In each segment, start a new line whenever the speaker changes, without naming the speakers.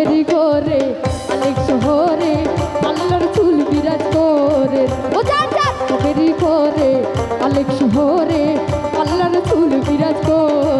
দেরি করে, অনেক শহরে আল্লাহর চুল বিরাজ করে। ও দেরি করে, অনেক শহরে আল্লাহর চুল বিরাজ করে।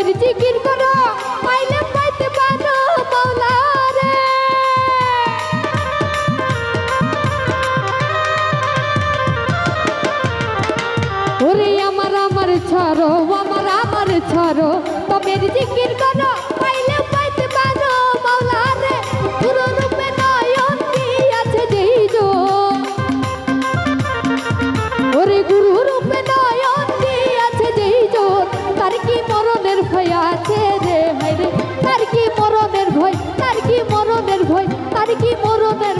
তোমের জিকির করো, পাইলে পাইতে পারো মাওলা রে ওরে আমার আমার ছড়ো, আমার আমার ছাড়ো তোমের জিকির করো তার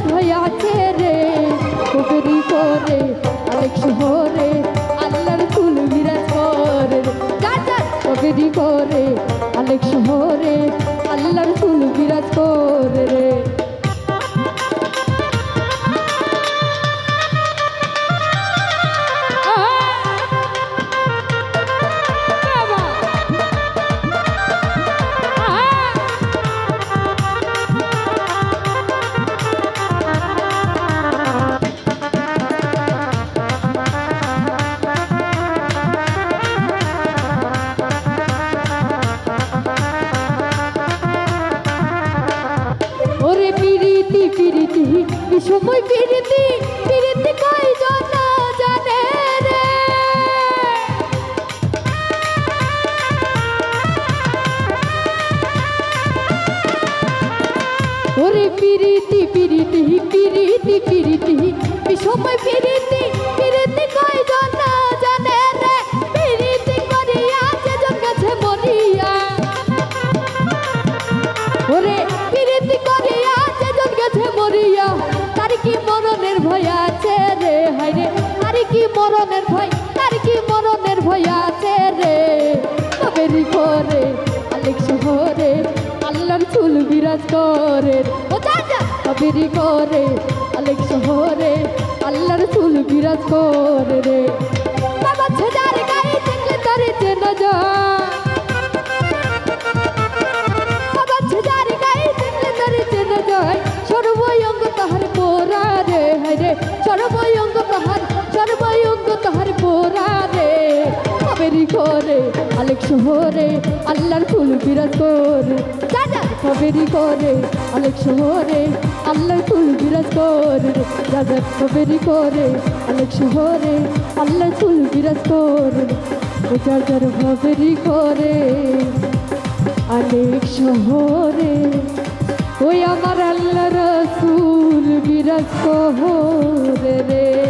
সময় পিরিতি পিরিতি কই জানা জানে রে? ওরে পিরিতি পিরিতি পিরিতি পিরিতি সময় পিরিতি কবেরি করে আলেক শহরে, আল্লাহর চুল বিরাজ করে রে। বাবা ছেদার গায়ে দেখলে তারে যে যায় শহরে, আল্লাহর ফুল বিরাজ করে। কবেরি করে আলেক শহরে, আল্লাহর ফুল বিরাজ করে। দাদা কবেরি করে আলেক শহরে, আল্লাহর ফুল বিরাজ করে। যার কবেরি করে, অনেক শহরে। ওই আমার আল্লাহ রসুল বিরাজ শহরে রে।